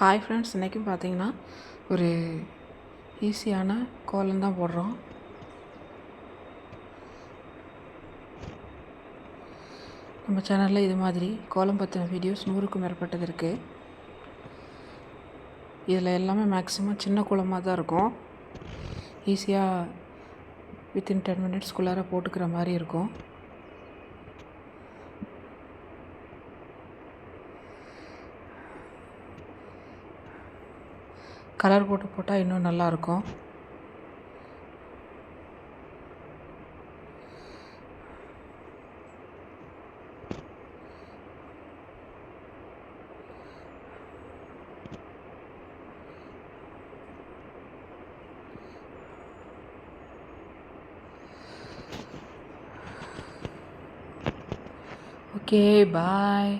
Hi friends இன்றைக்கும் பார்த்தீங்கன்னா ஒரு ஈஸியான கோலம் தான் போடுறோம். நம்ம சேனலில் இது மாதிரி கோலம் பற்றின வீடியோஸ் நூறுக்கும் மேற்பட்டது இருக்குது இதில் எல்லாமே மேக்ஸிமம் சின்ன கோலமாக தான் இருக்கும். ஈஸியாக வித்தின் டென் மினிட்ஸ்குள்ளார போட்டுக்கிற மாதிரி இருக்கும். கலர் போட்டு போட்டால் இன்னும் நல்லாயிருக்கும். Okay bye